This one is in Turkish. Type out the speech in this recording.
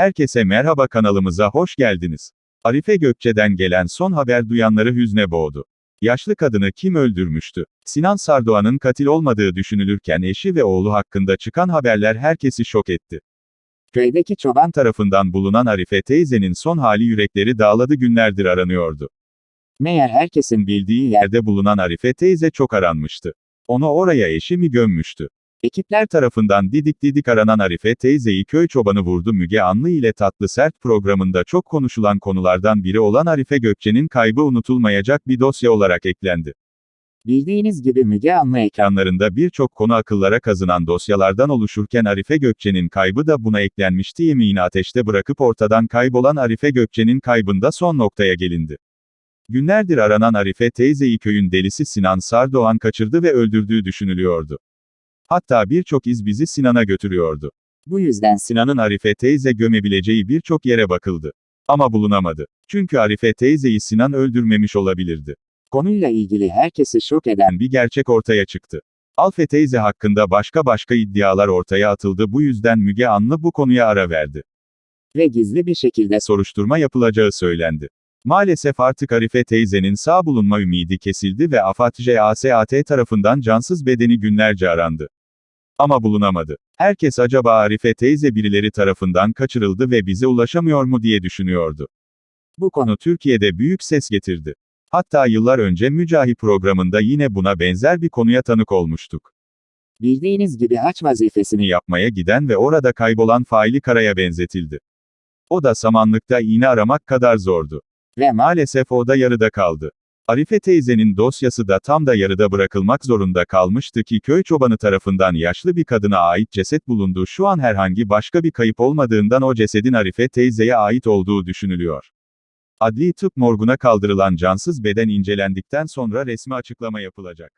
Herkese merhaba kanalımıza hoş geldiniz. Arife Gökçe'den gelen son haber duyanları hüzne boğdu. Yaşlı kadını kim öldürmüştü? Sinan Sardoğan'ın katil olmadığı düşünülürken eşi ve oğlu hakkında çıkan haberler herkesi şok etti. Köydeki çoban tarafından bulunan Arife teyzenin son hali yürekleri dağladı günlerdir aranıyordu. Meğer herkesin bildiği yerde bulunan Arife teyze çok aranmıştı. Onu oraya eşi mi gömmüştü? Ekipler tarafından didik didik aranan Arife teyzeyi köy çobanı vurdu Müge Anlı ile Tatlı Sert programında çok konuşulan konulardan biri olan Arife Gökçe'nin kaybı unutulmayacak bir dosya olarak eklendi. Bildiğiniz gibi Müge Anlı ekranlarında birçok konu akıllara kazınan dosyalardan oluşurken Arife Gökçe'nin kaybı da buna eklenmişti yemeğini ateşte bırakıp ortadan kaybolan Arife Gökçe'nin kaybında son noktaya gelindi. Günlerdir aranan Arife teyzeyi köyün delisi Sinan Sardoğan kaçırdı ve öldürdüğü düşünülüyordu. Hatta birçok iz bizi Sinan'a götürüyordu. Bu yüzden Sinan'ın Arife teyze gömebileceği birçok yere bakıldı. Ama bulunamadı. Çünkü Arife teyzeyi Sinan öldürmemiş olabilirdi. Konuyla ilgili herkesi şok eden bir gerçek ortaya çıktı. Alfe teyze hakkında başka başka iddialar ortaya atıldı bu yüzden Müge Anlı bu konuya ara verdi. Ve gizli bir şekilde soruşturma yapılacağı söylendi. Maalesef artık Arife teyzenin sağ bulunma ümidi kesildi ve AFAD JASAT tarafından cansız bedeni günlerce arandı. Ama bulunamadı. Herkes acaba Arife teyze birileri tarafından kaçırıldı ve bize ulaşamıyor mu diye düşünüyordu. Bu konu Türkiye'de büyük ses getirdi. Hatta yıllar önce Mücahit programında yine buna benzer bir konuya tanık olmuştuk. Bildiğiniz gibi haç vazifesini yapmaya giden ve orada kaybolan faili karaya benzetildi. O da samanlıkta iğne aramak kadar zordu. Ve maalesef o da yarıda kaldı. Arife teyzenin dosyası da tam da yarıda bırakılmak zorunda kalmıştı ki köy çobanı tarafından yaşlı bir kadına ait ceset bulundu. Şu an herhangi başka bir kayıp olmadığından o cesedin Arife teyzeye ait olduğu düşünülüyor. Adli tıp morguna kaldırılan cansız beden incelendikten sonra resmi açıklama yapılacak.